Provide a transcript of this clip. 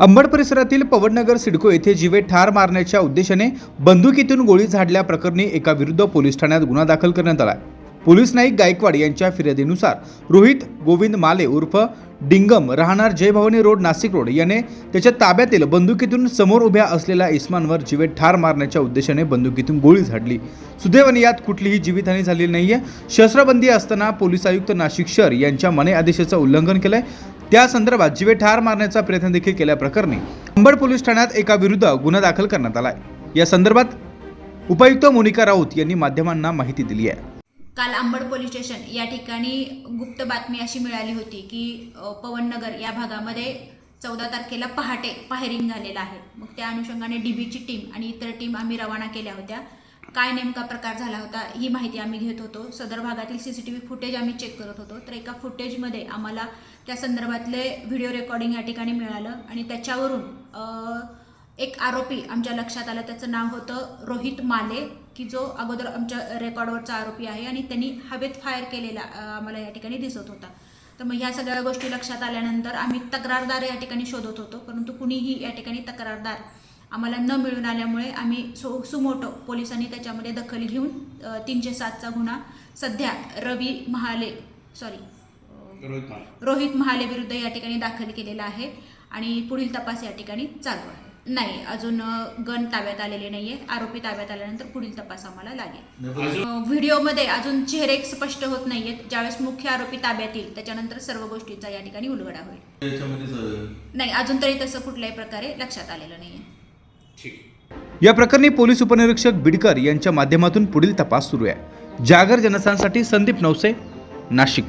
अंबड परिसरातील पवननगर सिडको येथे जीवे ठार मारण्याच्या उद्देशाने बंदुकीतून गोळी झाडल्या प्रकरणी एका विरुद्ध पोलीस ठाण्यात गुन्हा दाखल करण्यात आला पोलीस नाईक गायकवाड यांच्या फिर्यादीनुसार रोहित गोविंद माले उर्फ डिंगम राहणार जयभवानी रोड नाशिक रोड याने त्याच्या ताब्यातील बंदुकीतून समोर उभ्या असलेल्या इस्मानवर जीवे ठार मारण्याच्या उद्देशाने बंदुकीतून गोळी झाडली. सुदैवाने यात कुठलीही जीवितहानी झालेली नाहीये. शस्त्रबंदी असताना पोलीस आयुक्त नाशिक शहर यांच्या मने आदेशाचं उल्लंघन केलंय. त्या संदर्भात जीवे ठार मारण्याचा प्रयत्न देखील केल्याप्रकरणी अंबड पोलीस ठाण्यात एका विरुद्ध गुन्हा दाखल करण्यात आलाय. या संदर्भात उपायुक्त मोनिका राऊत यांनी माध्यमांना माहिती दिली आहे. काल अंबड पोलीस स्टेशन या ठिकाणी गुप्त बातमी अशी मिळाली होती की पवननगर या भागामध्ये चौदा तारखेला पहाटे फायरिंग झालेलं आहे. मग त्या अनुषंगाने डीबीची टीम आणि इतर टीम आम्ही रवाना केल्या होत्या. काय नेमका प्रकार झाला होता ही माहिती आम्ही घेत होतो. सदर भागातील C C T V footage आम्ही चेक करत होतो. तर एका फुटेजमध्ये आम्हाला त्या संदर्भातले व्हिडिओ रेकॉर्डिंग या ठिकाणी मिळालं आणि त्याच्यावरून एक आरोपी आमच्या लक्षात आलं. त्याचं नाव होतं रोहित माले की जो अगोदर आमच्या रेकॉर्डवरचा आरोपी आहे आणि त्यांनी हवेत फायर केलेला आम्हाला या ठिकाणी दिसत होता. तर मग ह्या सगळ्या गोष्टी लक्षात आल्यानंतर आम्ही तक्रारदार या ठिकाणी शोधत होतो. परंतु कुणीही या ठिकाणी तक्रारदार आम्हाला न मिळून आल्यामुळे आम्ही सो सुमोटो पोलिसांनी त्याच्यामध्ये दखल घेऊन तीनशे सातचा गुन्हा सध्या रवी महाले सॉरी रोहित महाले. विरुद्ध या ठिकाणी दाखल केलेला आहे आणि पुढील तपास या ठिकाणी चालू आहे. नाही अजून गण ताब्यात आलेले नाहीये. आरोपी ताब्यात आल्यानंतर पुढील तपास आम्हाला लागेल. व्हिडिओमध्ये अजून चेहरे स्पष्ट होत नाहीयेत. ज्यावेळेस मुख्य आरोपी ताब्यात येईल त्याच्यानंतर सर्व गोष्टींचा या ठिकाणी उलगडा होईल. नाही अजून तरी तसं कुठल्याही प्रकारे लक्षात आलेलं नाहीये. या प्रकरणी पोलीस उपनिरीक्षक बिडकर यांच्या माध्यमातून पुढील तपास सुरू आहे. जागर जनसांसाठी संदीप नवसे नाशिक.